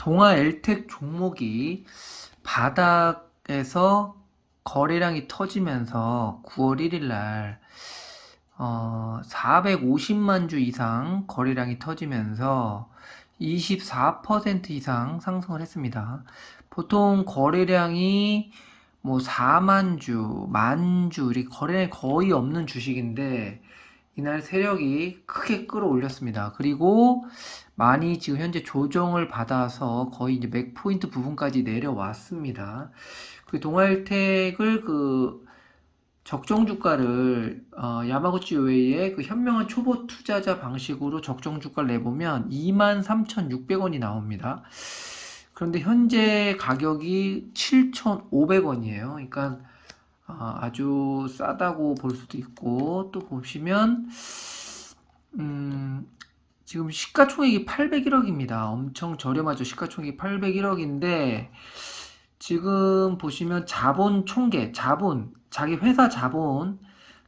동아 엘텍 종목이 바닥에서 거래량이 터지면서 9월 1일 날 어, 450만 주 이상 거래량이 터지면서 24% 이상 상승을 했습니다. 보통 거래량이 뭐 4만 주, 만 주, 이렇게 거래량이 거의 없는 주식인데 이날 세력이 크게 끌어올렸습니다. 그리고 많이 지금 현재 조정을 받아서 거의 이제 맥 포인트 부분까지 내려왔습니다. 그 동아일텍을 그 적정 주가를 어, 야마구치 요에이의 그 현명한 초보 투자자 방식으로 적정 주가를 내보면 23,600원이 나옵니다. 그런데 현재 가격이 7,500원이에요. 그러니까 아, 아주 싸다고 볼 수도 있고 또 보시면 음, 지금 시가총액이 801억입니다. 엄청 저렴하죠. 시가총액이 801억인데 지금 보시면 자본 총계, 자본, 자기 회사 자본이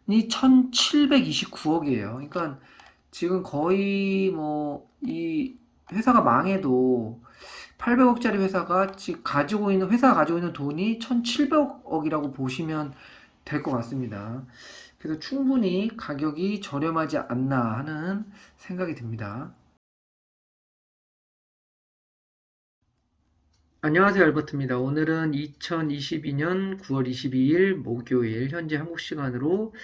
1729억이에요. 그러니까 지금 거의 뭐 이 회사가 망해도 800억짜리 회사가 지금 가지고 있는 회사가 가지고 있는 돈이 1700억이라고 보시면 될 것 같습니다. 그래서 충분히 가격이 저렴하지 않나 하는 생각이 듭니다. 안녕하세요, 알버트입니다. 오늘은 2022년 9월 22일 목요일 현재 한국 시간으로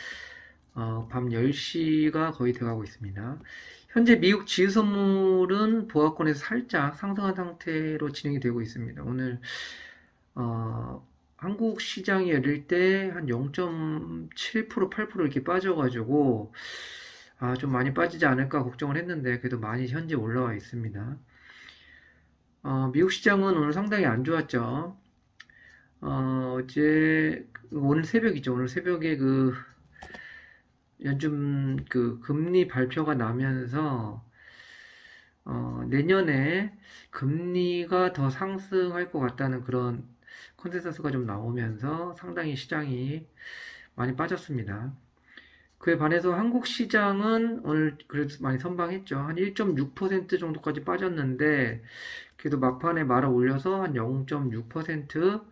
어, 밤 10시가 거의 돼가고 있습니다. 현재 미국 지수 선물은 보합권에서 살짝 상승한 상태로 진행이 되고 있습니다. 오늘 어, 한국 시장이 열릴 때 한 0.7% 8% 이렇게 빠져가지고 아, 좀 많이 빠지지 않을까 걱정을 했는데 그래도 많이 현재 올라와 있습니다. 어, 미국 시장은 오늘 상당히 안 좋았죠. 어, 어제 오늘 새벽이죠. 오늘 새벽에 그 연준 그 금리 발표가 나면서 어, 내년에 금리가 더 상승할 것 같다는 그런 컨센서스가 좀 나오면서 상당히 시장이 많이 빠졌습니다. 그에 반해서 한국 시장은 오늘 그래도 많이 선방했죠. 한 1.6% 정도까지 빠졌는데 그래도 막판에 말아 올려서 한 0.6%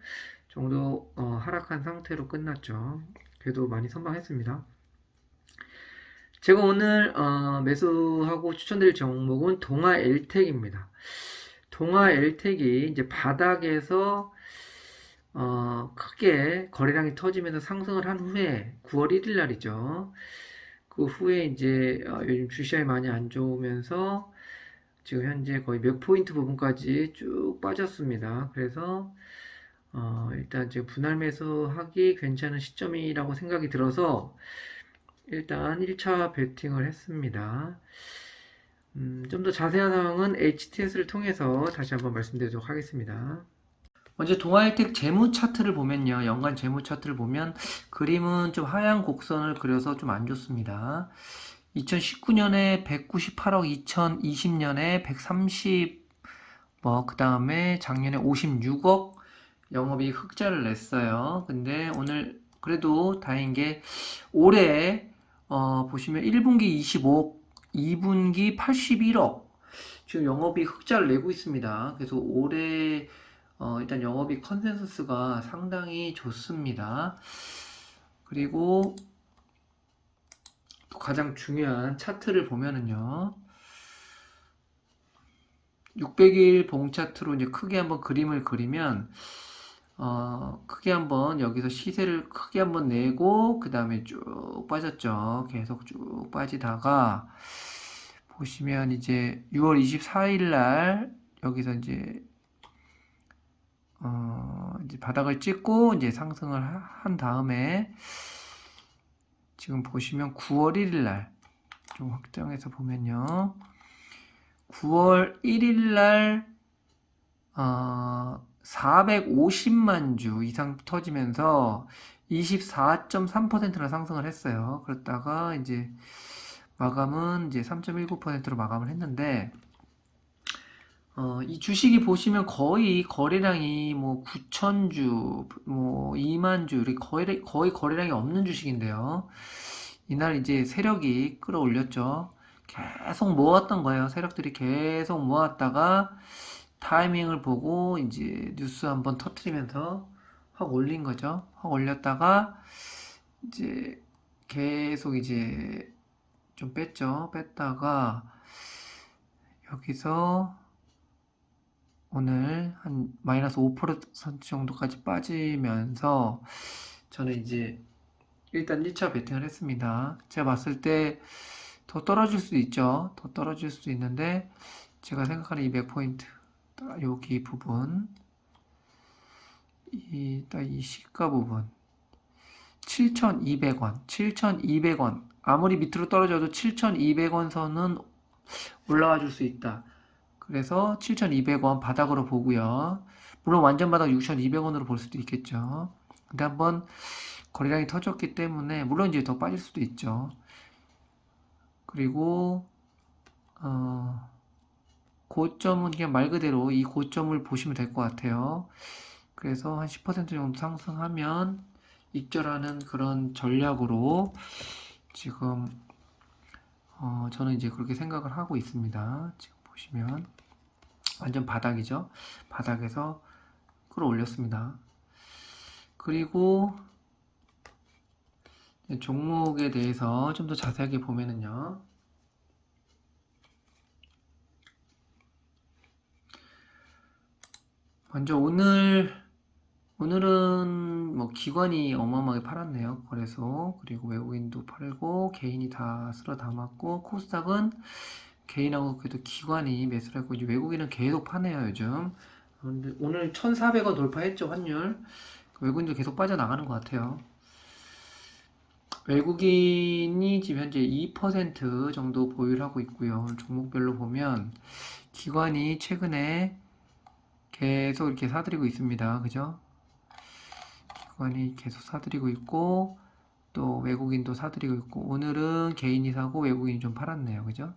정도 어, 하락한 상태로 끝났죠. 그래도 많이 선방했습니다. 제가 오늘 어, 매수하고 추천드릴 종목은 동아 엘텍입니다. 동아 엘텍이 이제 바닥에서 어, 크게 거래량이 터지면서 상승을 한 후에 9월 1일 날이죠. 그 후에 이제 어, 요즘 주시장이 많이 안 좋으면서 지금 현재 거의 몇 포인트 부분까지 쭉 빠졌습니다. 그래서 어, 일단 지금 분할 매수하기 괜찮은 시점이라고 생각이 들어서 일단 1차 베팅을 했습니다. 음, 좀 더 자세한 사항은 HTS를 통해서 다시 한번 말씀드리도록 하겠습니다. 먼저 동아일텍 재무 차트를 보면요. 연간 재무 차트를 보면 그림은 좀 하얀 곡선을 그려서 좀 안 좋습니다. 2019년에 198억, 2020년에 130, 뭐, 그 다음에 작년에 56억 영업이 흑자를 냈어요. 근데 오늘 그래도 다행인 게 올해 어, 보시면 1분기 25억, 2분기 81억 지금 영업이 흑자를 내고 있습니다. 그래서 올해 어, 일단 영업이 컨센서스가 상당히 좋습니다. 그리고 또 가장 중요한 차트를 보면은요. 600일 봉 차트로 이제 크게 한번 그림을 그리면 어, 크게 한번 여기서 시세를 크게 한번 내고 그 다음에 쭉 빠졌죠. 계속 쭉 빠지다가 보시면 이제 6월 24일 날 여기서 이제 어, 이제 바닥을 찍고 이제 상승을 하- 한 다음에 지금 보시면 9월 1일 날 좀 확정해서 보면요. 9월 1일 날 어, 450만 주 이상 터지면서 24.3%나 상승을 했어요. 그렇다가 이제 마감은 이제 3.19%로 마감을 했는데 어, 이 주식이 보시면 거의 거래량이 뭐 9천 주, 뭐 2만주, 이렇게 거의, 거의 거래량이 없는 주식인데요. 이날 이제 세력이 끌어올렸죠. 계속 모았던 거예요. 세력들이 계속 모았다가 타이밍을 보고 이제 뉴스 한번 터트리면서 확 올린 거죠. 확 올렸다가 이제 계속 이제 좀 뺐죠. 뺐다가 여기서 오늘 한 마이너스 5% 정도까지 빠지면서 저는 이제 일단 1차 베팅을 했습니다. 제가 봤을 때 더 떨어질 수도 있죠. 더 떨어질 수도 있는데 제가 생각하는 이 맥포인트 딱 여기 부분 이 딱이 시가 부분 7,200원 7,200원 아무리 밑으로 떨어져도 7,200원 선은 올라와 줄 수 있다. 그래서 7,200원 바닥으로 보고요. 물론 완전 바닥 6,200원으로 볼 수도 있겠죠. 근데 한번 거래량이 터졌기 때문에 물론 이제 더 빠질 수도 있죠. 그리고 어, 고점은 그냥 말 그대로 이 고점을 보시면 될 것 같아요. 그래서 한 10% 정도 상승하면 익절하는 그런 전략으로 지금 어, 저는 이제 그렇게 생각을 하고 있습니다. 지금 보시면 완전 바닥이죠. 바닥에서 끌어올렸습니다. 그리고 종목에 대해서 좀 더 자세하게 보면은요. 먼저 오늘 오늘은 뭐 기관이 어마어마하게 팔았네요. 거래소 그리고 외국인도 팔고 개인이 다 쓸어 담았고 코스닥은 개인하고 그래도 기관이 매수를 했고 이제 외국인은 계속 파네요 요즘. 오늘 1,400원 돌파했죠 환율. 외국인도 계속 빠져나가는 것 같아요. 외국인이 지금 현재 2% 정도 보유를 하고 있고요. 종목별로 보면 기관이 최근에 계속 이렇게 사들이고 있습니다. 그죠? 기관이 계속 사들이고 있고 또 외국인도 사들이고 있고 오늘은 개인이 사고 외국인이 좀 팔았네요. 그죠?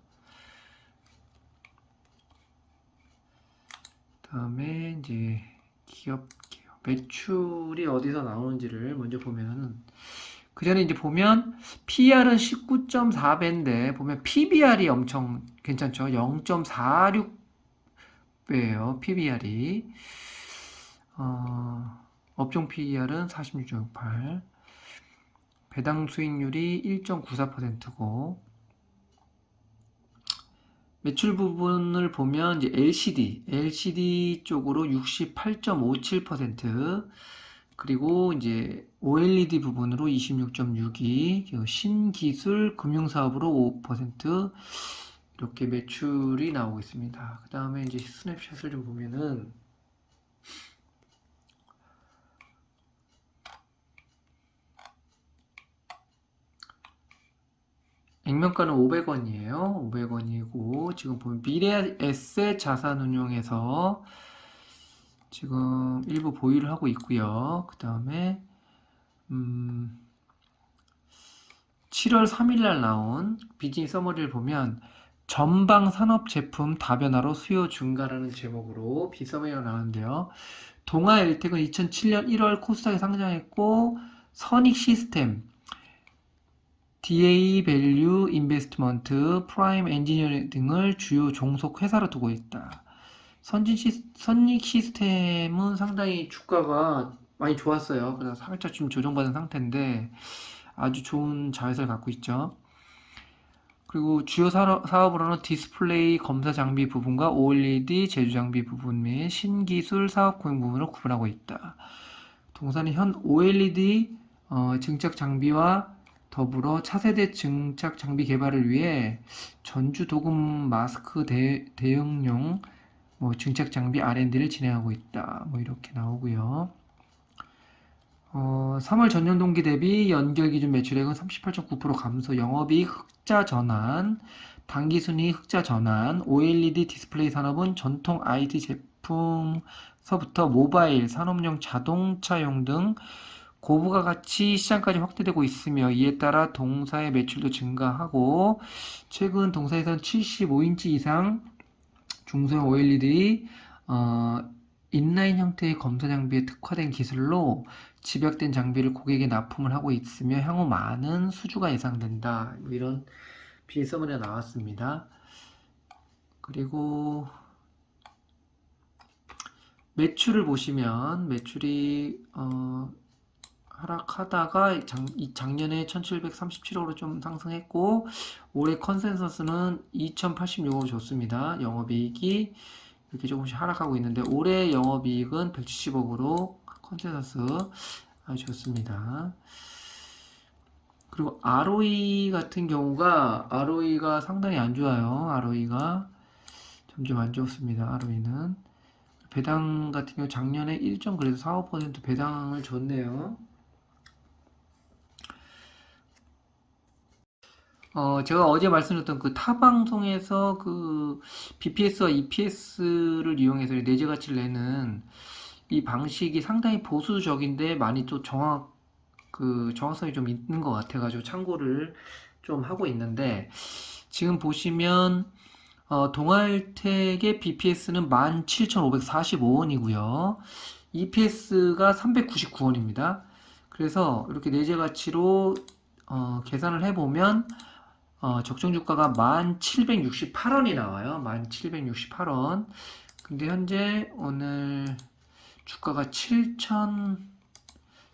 다음에 이제 기업 기업 매출이 어디서 나오는지를 먼저 보면은 그 전에 이제 보면 PR은 19.4배인데 보면 PBR이 엄청 괜찮죠. 0.46 배예요. PBR이. 어, 업종 PER은 46.68 배당 수익률이 1.94%고. 매출 부분을 보면 이제 LCD, LCD 쪽으로 68.57%, 그리고 이제 OLED 부분으로 26.62, 신기술 금융 사업으로 5% 이렇게 매출이 나오고 있습니다. 그 다음에 이제 스냅샷을 좀 보면은 액면가는 500원이에요. 500원이고 지금 보면 미래 에셋 자산운용에서 지금 일부 보유를 하고 있고요. 그 다음에 음 7월 3일 날 나온 비즈니스 서머리를 보면 전방 산업 제품 다변화로 수요 증가라는 제목으로 비서머리가 나왔는데요. 동아 엘텍은 2007년 1월 코스닥에 상장했고 선익 시스템 DA 밸류 인베스트먼트, 프라임 엔지니어링 등을 주요 종속 회사로 두고 있다. 선진 시, 선익 시스템은 상당히 주가가 많이 좋았어요. 그래서 살짝 지금 조정받은 상태인데 아주 좋은 자회사를 갖고 있죠. 그리고 주요 사업, 사업으로는 디스플레이 검사 장비 부분과 OLED 제조 장비 부분 및 신기술 사업 공유 부분을 구분하고 있다. 동사는 현 OLED 어, 증적 장비와 더불어 차세대 증착 장비 개발을 위해 전주 도금 마스크 대, 대응용 뭐 증착 장비 R&D를 진행하고 있다. 뭐 이렇게 나오고요. 어, 3월 전년 동기 대비 연결 기준 매출액은 38.9% 감소, 영업이익 흑자 전환, 당기순이익 흑자 전환, OLED 디스플레이 산업은 전통 IT 제품서부터 모바일, 산업용 자동차용 등 고부가 가치 시장까지 확대되고 있으며 이에 따라 동사의 매출도 증가하고 최근 동사에서는 75인치 이상 중소형 OLED 어, 인라인 형태의 검사 장비에 특화된 기술로 집약된 장비를 고객에 납품을 하고 있으며 향후 많은 수주가 예상된다. 뭐 이런 비서문이 나왔습니다. 그리고 매출을 보시면 매출이 어, 하락하다가 작, 이 작년에 1737억으로 좀 상승했고 올해 컨센서스는 2086억을 줬습니다. 영업이익이 이렇게 조금씩 하락하고 있는데 올해 영업이익은 170억으로 컨센서스 아주 좋습니다. 그리고 ROE 같은 경우가 ROE가 상당히 안 좋아요. ROE가 점점 안 좋습니다. ROE는 배당 같은 경우 작년에 1. 그래도 45% 배당을 줬네요. 어, 제가 어제 말씀드렸던 그 타 방송에서 그 BPS와 EPS를 이용해서 내재 가치를 내는 이 방식이 상당히 보수적인데 많이 또 정확 그 정확성이 좀 있는 것 같아가지고 참고를 좀 하고 있는데 지금 보시면 어, 동아일텍의 BPS는 17,545원이고요. EPS가 399원입니다. 그래서 이렇게 내재 가치로 어, 계산을 해보면 어, 적정 주가가 1,768원이 나와요. 1,768원. 근데 현재 오늘 주가가 7,000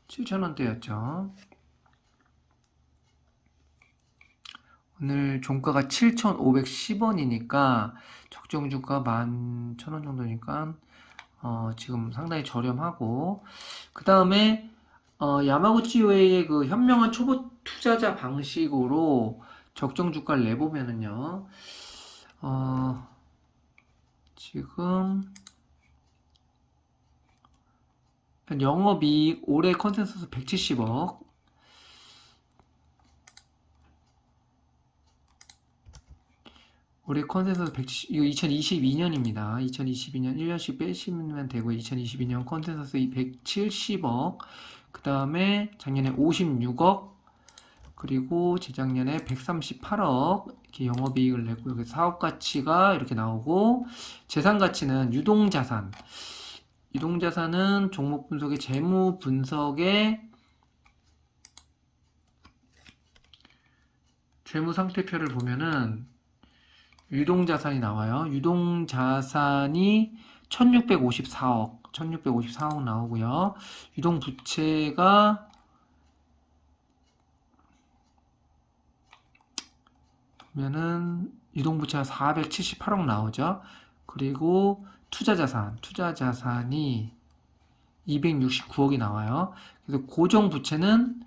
7,000원대였죠. 오늘 종가가 7,510원이니까 적정 주가 11,000원 정도니까 어, 지금 상당히 저렴하고 그 다음에 어, 야마구치 웨이의 그 현명한 초보 투자자 방식으로 적정 주가를 내보면은요 어, 지금 영업이익 올해 컨센서스 170억. 올해 컨센서스 170, 이거 2022년입니다. 2022년 1년씩 빼시면 되고 2022년 컨센서스 170억. 그 다음에 작년에 56억 그리고 재작년에 138억 이렇게 영업이익을 내고 여기 사업 가치가 이렇게 나오고 재산 가치는 유동 자산 유동 자산은 종목 분석의 재무 분석의 재무 상태표를 보면은 유동 자산이 나와요. 유동 자산이 1654억 1654억 나오고요. 유동 부채가 보면은 유동부채가 478억 나오죠. 그리고 투자자산, 투자자산이 269억이 나와요. 그래서 고정부채는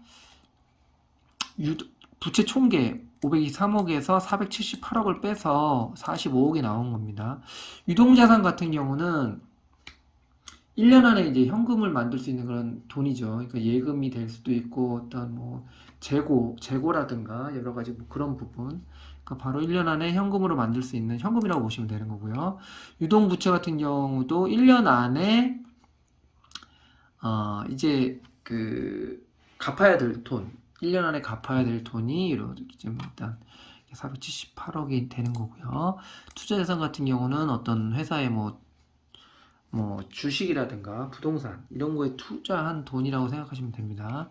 유, 부채 총계 523억에서 478억을 빼서 45억이 나온 겁니다. 유동자산 같은 경우는 1년 안에 이제 현금을 만들 수 있는 그런 돈이죠. 그러니까 예금이 될 수도 있고 어떤 뭐 재고, 재고라든가 여러 가지 뭐 그런 부분. 그러니까 바로 1년 안에 현금으로 만들 수 있는 현금이라고 보시면 되는 거고요. 유동부채 같은 경우도 1년 안에 어 이제 그 갚아야 될 돈, 1년 안에 갚아야 될 돈이 이렇게 좀 일단 478억이 되는 거고요. 투자 자산 같은 경우는 어떤 회사의 뭐, 뭐, 주식이라든가 부동산, 이런 거에 투자한 돈이라고 생각하시면 됩니다.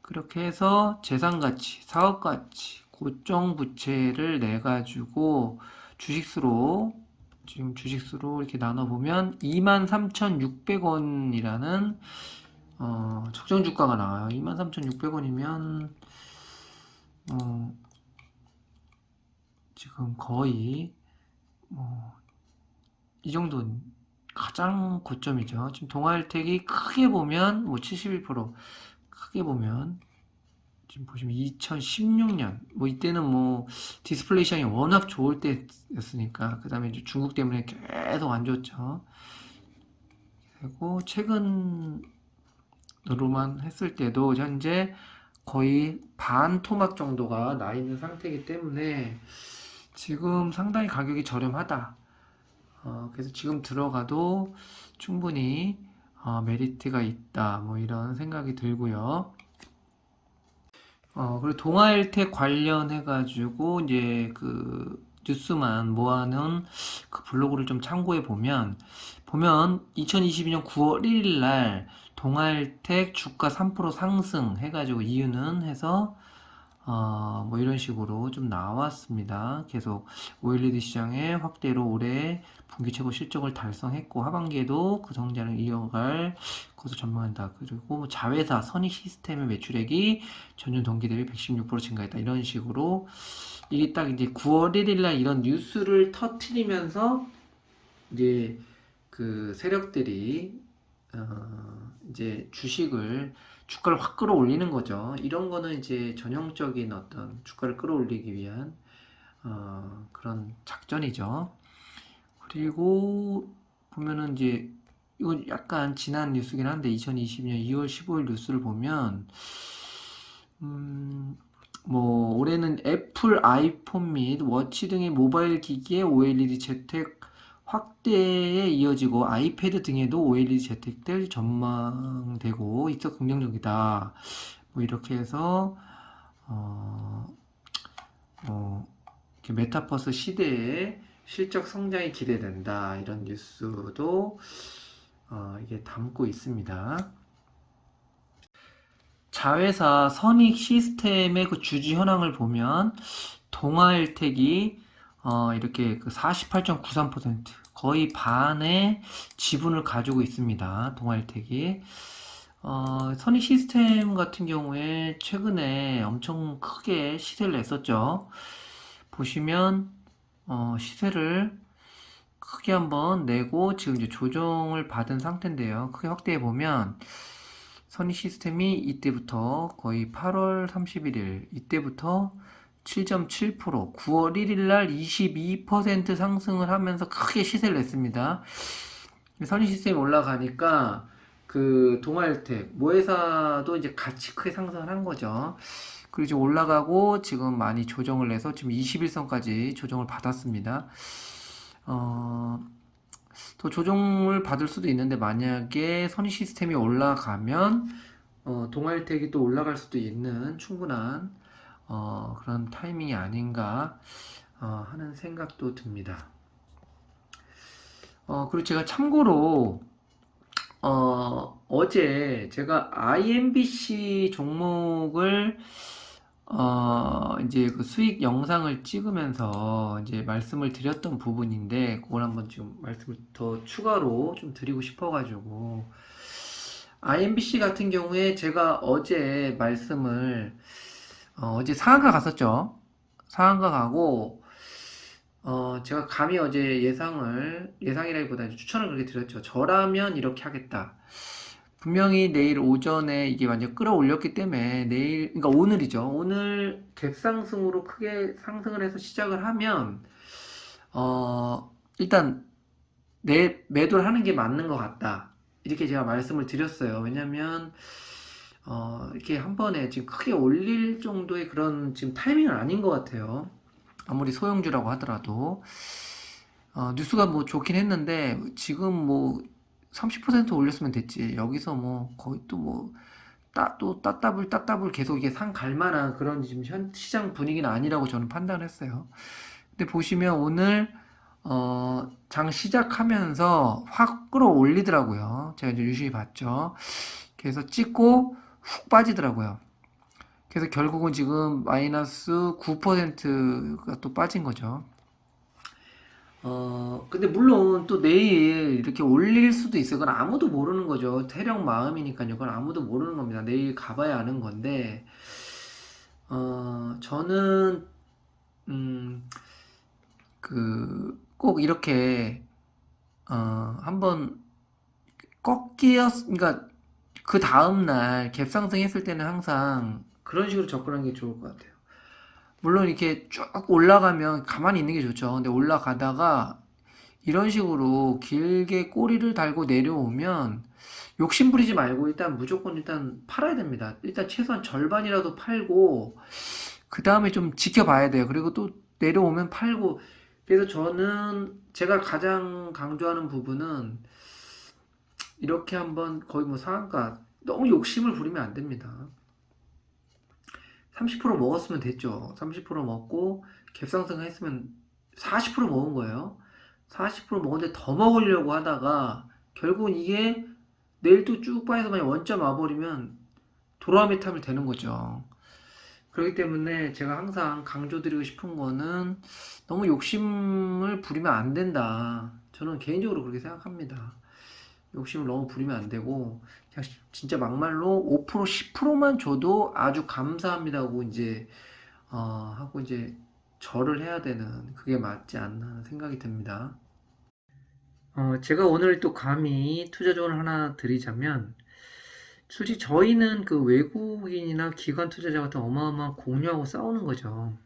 그렇게 해서 재산 가치, 사업 가치, 고정 부채를 내 가지고 주식수로, 지금 주식수로 이렇게 나눠보면 23,600원이라는 어, 적정 주가가 나와요. 23,600원이면 어, 지금 거의 뭐, 이 정도 가장 고점이죠. 지금 동아일텍이 크게 보면 뭐 71% 크게 보면 지금 보시면 2016년 뭐 이때는 뭐 디스플레이 시장이 워낙 좋을 때였으니까 그 다음에 중국 때문에 계속 안 좋죠. 그리고 최근 으로만 했을 때도 현재 거의 반 토막 정도가 나 있는 상태이기 때문에 지금 상당히 가격이 저렴하다. 어, 그래서 지금 들어가도 충분히 어, 메리트가 있다. 뭐 이런 생각이 들고요. 어, 그리고 동아일텍 관련해 가지고 이제 그 뉴스만 모아놓은 그 블로그를 좀 참고해 보면 보면 2022년 9월 1일 날 동아일텍 주가 3% 상승 해가지고 이유는 해서 어, 뭐 이런 식으로 좀 나왔습니다. 계속 OLED 시장의 확대로 올해 분기 최고 실적을 달성했고 하반기에도 그 성장을 이어갈 것으로 전망한다. 그리고 뭐 자회사 선익 시스템의 매출액이 전년 동기 대비 116% 증가했다. 이런 식으로 이게 딱 이제 9월 1일 날 이런 뉴스를 터트리면서 이제 그 세력들이 어, 이제 주식을 주가를 확 끌어올리는 거죠. 이런 거는 이제 전형적인 어떤 주가를 끌어올리기 위한 어, 그런 작전이죠. 그리고 보면은 이제 이건 약간 지난 뉴스긴 한데 2020년 2월 15일 뉴스를 보면 음, 뭐 올해는 애플 아이폰 및 워치 등의 모바일 기기의 OLED 재택 확대에 이어지고 아이패드 등에도 OLED 재택될 전망되고 있어 긍정적이다. 뭐 이렇게 해서 어, 어, 이렇게 메타버스 시대에 실적 성장이 기대된다. 이런 뉴스도 어, 이게 담고 있습니다. 자회사 선익 시스템의 그 주주 현황을 보면 동아일텍이 어, 이렇게 그 48.93% 거의 반의 지분을 가지고 있습니다. 동아일텍이. 어, 선익 시스템 같은 경우에 최근에 엄청 크게 시세를 냈었죠. 보시면 어, 시세를 크게 한번 내고 지금 이제 조정을 받은 상태인데요. 크게 확대해 보면 선익 시스템이 이때부터 거의 8월 31일 이때부터 7.7% 9월 1일 날 22% 상승을 하면서 크게 시세를 냈습니다. 선익 시스템이 올라가니까 그 동아일텍 모회사도 이제 같이 크게 상승을 한 거죠. 그리고 이제 올라가고 지금 많이 조정을 해서 지금 21선까지 조정을 받았습니다. 어, 더 조정을 받을 수도 있는데 만약에 선익 시스템이 올라가면 어, 동아일텍이 또 올라갈 수도 있는 충분한 어, 그런 타이밍이 아닌가 어, 하는 생각도 듭니다. 어, 그리고 제가 참고로 어, 어제 제가 IMBC 종목을 어, 이제 그 수익 영상을 찍으면서 이제 말씀을 드렸던 부분인데, 그걸 한번 지금 말씀을 더 추가로 좀 드리고 싶어가지고, IMBC 같은 경우에 제가 어제 말씀을, 어, 제 상한가 갔었죠. 상한가 가고, 어, 제가 감히 어제 예상을, 예상이라기보다 추천을 그렇게 드렸죠. 저라면 이렇게 하겠다. 분명히 내일 오전에 이게 완전 끌어올렸기 때문에 내일, 그러니까 오늘이죠. 오늘 갭상승으로 크게 상승을 해서 시작을 하면, 어, 일단 내 매도를 하는 게 맞는 것 같다. 이렇게 제가 말씀을 드렸어요. 왜냐면, 어, 이렇게 한 번에 지금 크게 올릴 정도의 그런 지금 타이밍은 아닌 것 같아요. 아무리 소형주라고 하더라도. 어, 뉴스가 뭐 좋긴 했는데, 지금 뭐, 30% 올렸으면 됐지. 여기서 뭐 거의 또 뭐 따 또 따따블 따따블 계속 이게 상 갈만한 그런 지금 현 시장 분위기는 아니라고 저는 판단했어요. 근데 보시면 오늘 어, 장 시작하면서 확 끌어올리더라고요. 제가 이제 유심히 봤죠. 그래서 찍고 훅 빠지더라고요. 그래서 결국은 지금 마이너스 9%가 또 빠진 거죠. 어, 근데 물론 또 내일 이렇게 올릴 수도 있어요. 그건 아무도 모르는 거죠. 태령 마음이니까요. 그건 아무도 모르는 겁니다. 내일 가봐야 아는 건데, 어, 저는, 음, 그, 꼭 이렇게, 어, 한번 꺾이었, 그러니까 그 다음날 갭상승 했을 때는 항상 그런 식으로 접근하는 게 좋을 것 같아요. 물론 이렇게 쭉 올라가면 가만히 있는 게 좋죠. 근데 올라가다가 이런 식으로 길게 꼬리를 달고 내려오면 욕심 부리지 말고 일단 무조건 일단 팔아야 됩니다. 일단 최소한 절반이라도 팔고 그 다음에 좀 지켜봐야 돼요. 그리고 또 내려오면 팔고 그래서 저는 제가 가장 강조하는 부분은 이렇게 한번 거의 뭐 상한가 너무 욕심을 부리면 안 됩니다. 30% 먹었으면 됐죠. 30% 먹고 갭상승 했으면 40% 먹은 거예요. 40% 먹었는데 더 먹으려고 하다가 결국은 이게 내일 또 쭉 빠져서 만약 원점 와버리면 도라미 탑이 되는 거죠. 그렇기 때문에 제가 항상 강조드리고 싶은 거는 너무 욕심을 부리면 안 된다. 저는 개인적으로 그렇게 생각합니다. 욕심을 너무 부리면 안 되고 그냥 진짜 막말로 5% 10%만 줘도 아주 감사합니다고 이제 어, 하고 이제 절을 해야 되는 그게 맞지 않나 생각이 듭니다. 어, 제가 오늘 또 감히 투자 조언을 하나 드리자면 솔직히 저희는 그 외국인이나 기관 투자자 같은 어마어마한 공유하고 싸우는 거죠.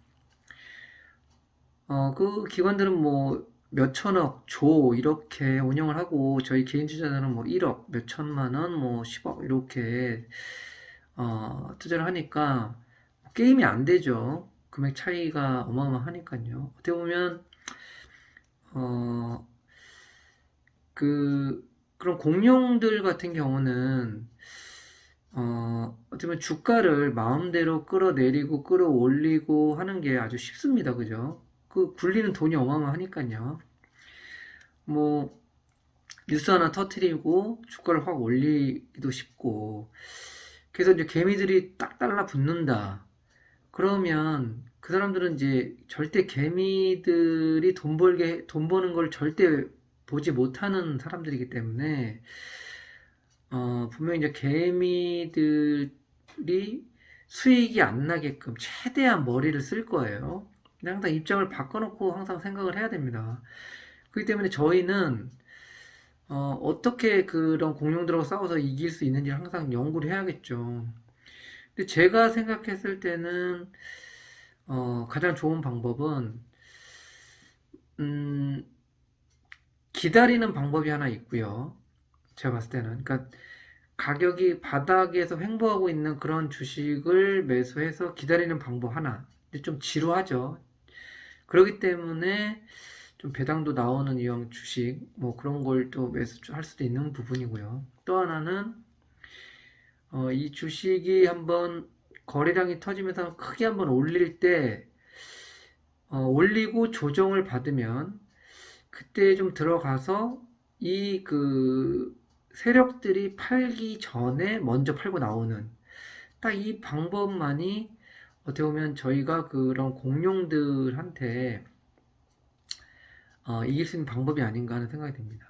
어, 그 기관들은 뭐 몇 천억, 조 이렇게 운영을 하고 저희 개인 투자자는 뭐 1억, 몇 천만 원, 뭐 10억 이렇게 어, 투자를 하니까 게임이 안 되죠. 금액 차이가 어마어마하니까요. 어떻게 보면 어, 그 그런 공룡들 같은 경우는 어, 어떻게 보면 주가를 마음대로 끌어내리고 끌어올리고 하는 게 아주 쉽습니다. 그죠? 그 굴리는 돈이 어마어마하니까요. 뭐 뉴스 하나 터트리고 주가를 확 올리기도 쉽고 그래서 이제 개미들이 딱 달라 붙는다. 그러면 그 사람들은 이제 절대 개미들이 돈 벌게 돈 버는 걸 절대 보지 못하는 사람들이기 때문에 어, 분명히 이제 개미들이 수익이 안 나게끔 최대한 머리를 쓸 거예요. 항상 입장을 바꿔놓고 항상 생각을 해야 됩니다. 그렇기 때문에 저희는 어, 떻게 그런 공룡들하고 싸워서 이길 수 있는지 항상 연구를 해야겠죠. 근데 제가 생각했을 때는 어, 가장 좋은 방법은 음, 기다리는 방법이 하나 있고요. 제가 봤을 때는 그러니까 가격이 바닥에서 횡보하고 있는 그런 주식을 매수해서 기다리는 방법 하나. 근데 좀 지루하죠. 그렇기 때문에 좀 배당도 나오는 이형 주식 뭐 그런 걸 또 매수할 수도 있는 부분이고요. 또 하나는 어, 이 주식이 한번 거래량이 터지면서 크게 한번 올릴 때 어, 올리고 조정을 받으면 그때 좀 들어가서 이 그 세력들이 팔기 전에 먼저 팔고 나오는 딱 이 방법만이 어떻게 보면 저희가 그런 공룡들한테 어, 이길 수 있는 방법이 아닌가 하는 생각이 듭니다.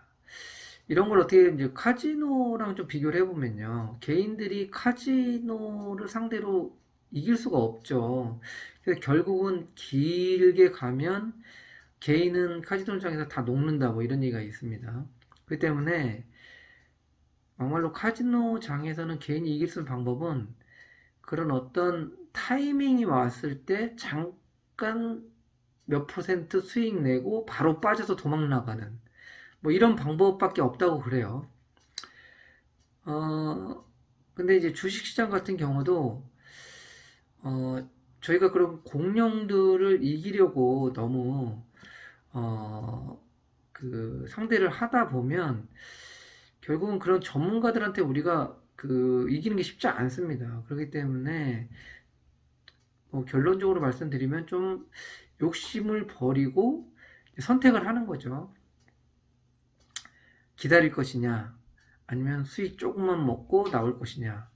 이런 걸 어떻게 이제 카지노랑 좀 비교를 해보면요. 개인들이 카지노를 상대로 이길 수가 없죠. 그래서 결국은 길게 가면 개인은 카지노장에서 다 녹는다 뭐 이런 얘기가 있습니다. 그 때문에 막말로 카지노장에서는 개인이 이길 수 있는 방법은 그런 어떤 타이밍이 왔을 때 잠깐 몇 프로센트 수익 내고 바로 빠져서 도망 나가는 뭐 이런 방법밖에 없다고 그래요. 어, 근데 이제 주식시장 같은 경우도 어, 저희가 그런 공룡들을 이기려고 너무 어, 그 상대를 하다 보면 결국은 그런 전문가들한테 우리가 그 이기는 게 쉽지 않습니다. 그렇기 때문에 뭐 결론적으로 말씀드리면 좀 욕심을 버리고 선택을 하는 거죠. 기다릴 것이냐, 아니면 수익 조금만 먹고 나올 것이냐,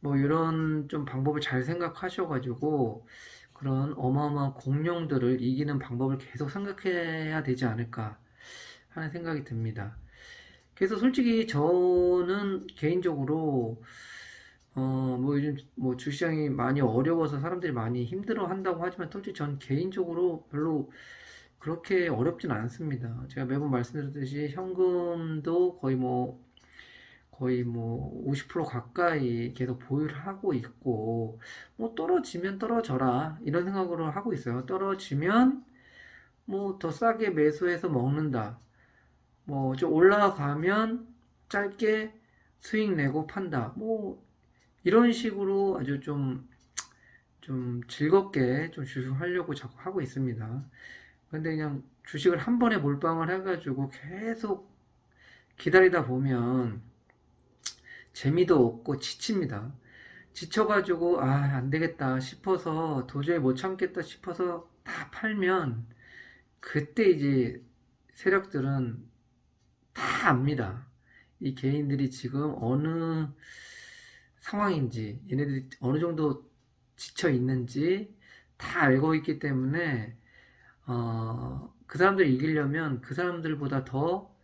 뭐 이런 좀 방법을 잘 생각하셔가지고 그런 어마어마한 공룡들을 이기는 방법을 계속 생각해야 되지 않을까 하는 생각이 듭니다. 그래서 솔직히 저는 개인적으로 어 뭐 요즘 뭐 주시장이 많이 어려워서 사람들이 많이 힘들어 한다고 하지만 솔직히 전 개인적으로 별로 그렇게 어렵진 않습니다. 제가 매번 말씀드렸듯이 현금도 거의 뭐 거의 뭐 50% 가까이 계속 보유를 하고 있고 뭐 떨어지면 떨어져라 이런 생각으로 하고 있어요. 떨어지면 뭐 더 싸게 매수해서 먹는다. 뭐 좀 올라가면 짧게 수익 내고 판다. 뭐 이런 식으로 아주 좀, 좀 즐겁게 좀 주식하려고 자꾸 하고 있습니다. 근데 그냥 주식을 한 번에 몰빵을 해가지고 계속 기다리다 보면 재미도 없고 지칩니다. 지쳐가지고 아, 안 되겠다 싶어서 도저히 못 참겠다 싶어서 다 팔면 그때 이제 세력들은 다 압니다. 이 개인들이 지금 어느 상황인지, 얘네들이 어느 정도 지쳐 있는지 다 알고 있기 때문에 어, 그 사람들 이기려면 그 사람들보다 더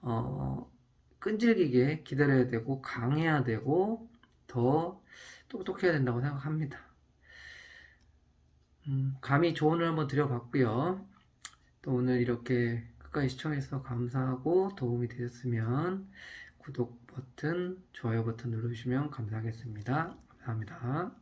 어, 끈질기게 기다려야 되고 강해야 되고 더 똑똑해야 된다고 생각합니다. 음, 감히 조언을 한번 드려봤고요. 또 오늘 이렇게 끝까지 시청해주셔서 감사하고 도움이 되셨으면 구독 버튼, 좋아요 버튼 눌러주시면 감사하겠습니다. 감사합니다.